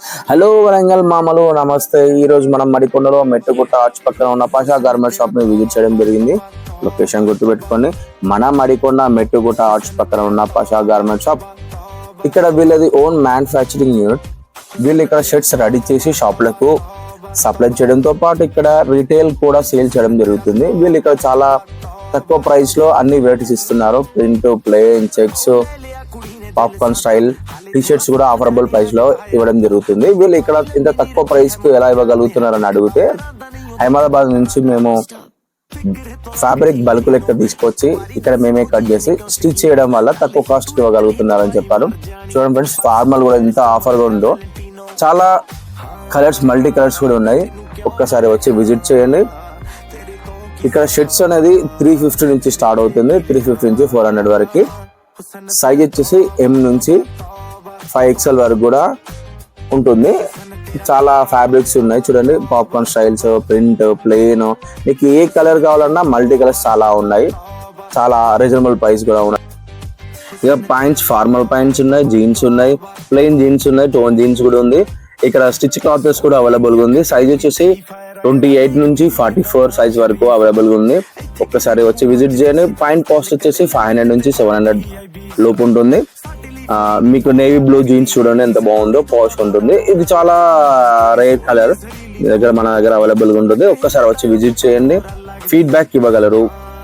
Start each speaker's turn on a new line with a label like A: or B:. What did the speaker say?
A: Hello Warangal మామలు నమస్తే. ఈ రోజు మనం మడికొండలో మెట్టుగుట్ట ఆర్చ్ పక్కన ఉన్న పాషా గార్మెంట్ షాప్ని విజిట్ చేయడం జరిగింది. లొకేషన్ గుర్తుపెట్టుకొని మన మడికొండ మెట్టుగుట్ట ఆర్చ్ పక్కన ఉన్న పాషా గార్మెంట్ షాప్. ఇక్కడ వీళ్ళది ఓన్ మ్యానుఫ్యాక్చరింగ్ యూనిట్ వీళ్ళు ఇక్కడ షర్ట్స్ రెడీ చేసి షాప్లకు సప్లై చేయడంతో పాటు ఇక్కడ రీటైల్ కూడా సేల్ చేయడం జరుగుతుంది. వీళ్ళు ఇక్కడ చాలా తక్కువ ప్రైస్లో అన్ని వెరైటీస్ ఇస్తున్నారు. Print plain checks popcorn style T shirts కూడా ఆఫరబుల్ ప్రైస్లో ఇవ్వడం జరుగుతుంది. వీళ్ళు ఇక్కడ ఇంత తక్కువ ప్రైస్కు ఎలా ఇవ్వగలుగుతున్నారని అడిగితే అహ్మదాబాద్ నుంచి మేము ఫ్యాబ్రిక్ బల్క్ లెక్క తీసుకొచ్చి ఇక్కడ మేమే కట్ చేసి స్టిచ్ చేయడం వల్ల తక్కువ కాస్ట్ ఇవ్వగలుగుతున్నారని చెప్పారు. చూడండి ఫ్రెండ్స్ ఫార్మల్ కూడా ఎంత ఆఫర్గా ఉందో చాలా కలర్స్ మల్టీ కలర్స్ కూడా ఉన్నాయి. ఒక్కసారి వచ్చి విజిట్ చేయండి. ఇక్కడ షర్ట్స్ అనేది త్రీ ఫిఫ్టీ నుంచి స్టార్ట్ అవుతుంది త్రీ ఫిఫ్టీ నుంచి ఫోర్ హండ్రెడ్ వరకు. సైజ్ వచ్చేసి ఎం నుంచి ఫైవ్ ఎక్స్ఎల్ వరకు కూడా ఉంటుంది. చాలా ఫ్యాబ్రిక్స్ ఉన్నాయి. చూడండి పాప్కార్న్ స్టైల్స్ ప్రింట్ ప్లెయిన్ మీకు ఏ కలర్ కావాలన్నా మల్టీ కలర్స్ చాలా ఉన్నాయి. చాలా రీజనబుల్ ప్రైస్ కూడా ఉన్నాయి. ఇక ప్యాంట్స్ ఫార్మల్ ప్యాంట్స్ ఉన్నాయి జీన్స్ ఉన్నాయి ప్లెయిన్ జీన్స్ ఉన్నాయి టోన్ జీన్స్ కూడా ఉంది. ఇక్కడ స్టిచ్ క్లాత్స్ కూడా అవైలబుల్గా ఉంది. సైజ్ వచ్చేసి ట్వంటీ ఎయిట్ నుంచి ఫార్టీ ఫోర్ సైజ్ వరకు అవైలబుల్గా ఉంది. ఒక్కసారి వచ్చి విజిట్ చేయండి. పైన కాస్ట్ వచ్చేసి ఫైవ్ హండ్రెడ్ నుంచి సెవెన్ హండ్రెడ్ లోపు ఉంటుంది. మీకు నేవీ బ్లూ జీన్స్ చూడండి ఎంత బాగుందో పాష్ ఉంటుంది. ఇది చాలా రేర్ కలర్ మీ దగ్గర మన దగ్గర అవైలబుల్గా ఉంటుంది. ఒక్కసారి వచ్చి విజిట్ చేయండి. ఫీడ్బ్యాక్ ఇవ్వగలరు.